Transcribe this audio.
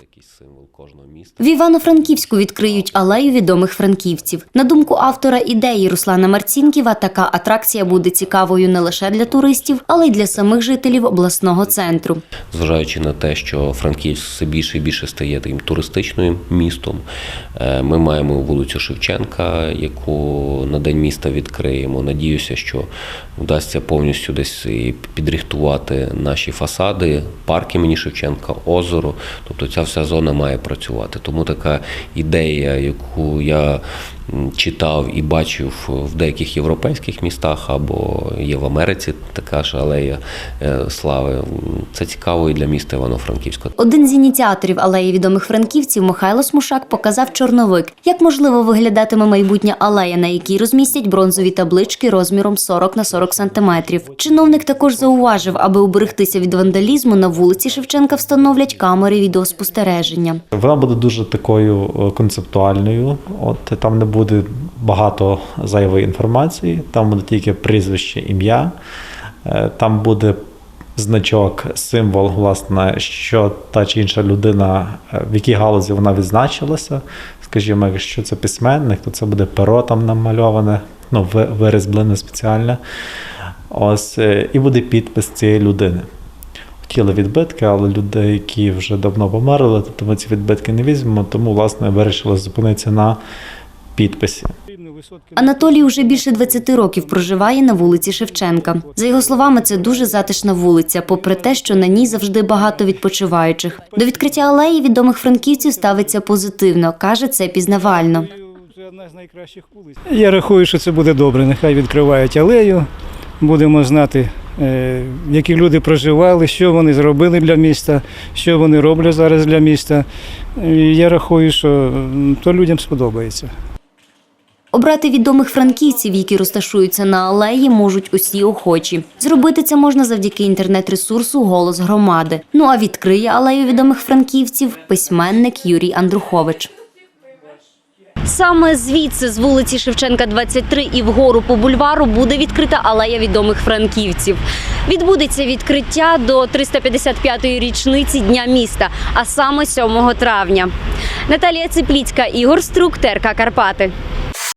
якийсь символ кожного міста. В Івано-Франківську відкриють алею відомих франківців. На думку автора ідеї Руслана Марцінківа, така атракція буде цікавою не лише для туристів, але й для самих жителів обласного центру. Зважаючи на те, що Франківськ все більше і більше стає таким туристичним містом, е, ми маємо вулицю Шевченка, яку на день міста відкриємо. Надіюся, що вдасться повністю десь підрихтувати наші фасади, парк імені Шевченка, озеро. Тобто ця вся зона має працювати. Тому така ідея, яку я читав і бачив в деяких європейських містах або є в Америці така ж алея е, слави. Це цікаво і для міста Івано-Франківська. Один з ініціаторів алеї відомих франківців Михайло Смушак показав чорновик, як можливо виглядатиме майбутня алея, на якій розмістять бронзові таблички розміром 40 на 40 сантиметрів. Чиновник також зауважив, аби уберегтися від вандалізму, на вулиці Шевченка встановлять камери відеоспостереження. Вона буде дуже такою е, концептуальною. От там не буде багато зайвої інформації, там буде тільки прізвище, ім'я, Е, там буде значок, символ, власне, що та чи інша людина, е, в якій галузі вона відзначилася. Скажімо, якщо це письменник, то це буде перо там намальоване, ну, вирізблене спеціально. Ось, е, і буде підпис цієї людини хотіли відбитки, але людей, які вже давно померли, тобто ми ці відбитки не візьмемо, тому власне вирішили зупинитися на підписі. Анатолій уже більше 20 років проживає на вулиці Шевченка. За його словами, це дуже затишна вулиця, попри те, що на ній завжди багато відпочиваючих. До відкриття алеї відомих франківців ставиться позитивно. каже, це пізнавально. Одна з найкращих вулиць. Я рахую, що це буде добре. Нехай відкривають алею. Будемо знати, е, які люди проживали, що вони зробили для міста, що вони роблять зараз для міста. І я рахую, що то людям сподобається. Обрати відомих франківців, які розташуються на алеї, можуть усі охочі. Зробити це можна завдяки інтернет-ресурсу Голос громади. Ну а відкриє алею відомих франківців письменник Юрій Андрухович. Саме звідси, з вулиці Шевченка, 23 і вгору по бульвару, буде відкрита алея відомих франківців. Відбудеться відкриття до 355-ї річниці Дня міста, а саме 7 травня. Наталія Ципліцька, Ігор Струк, ТРК Карпати.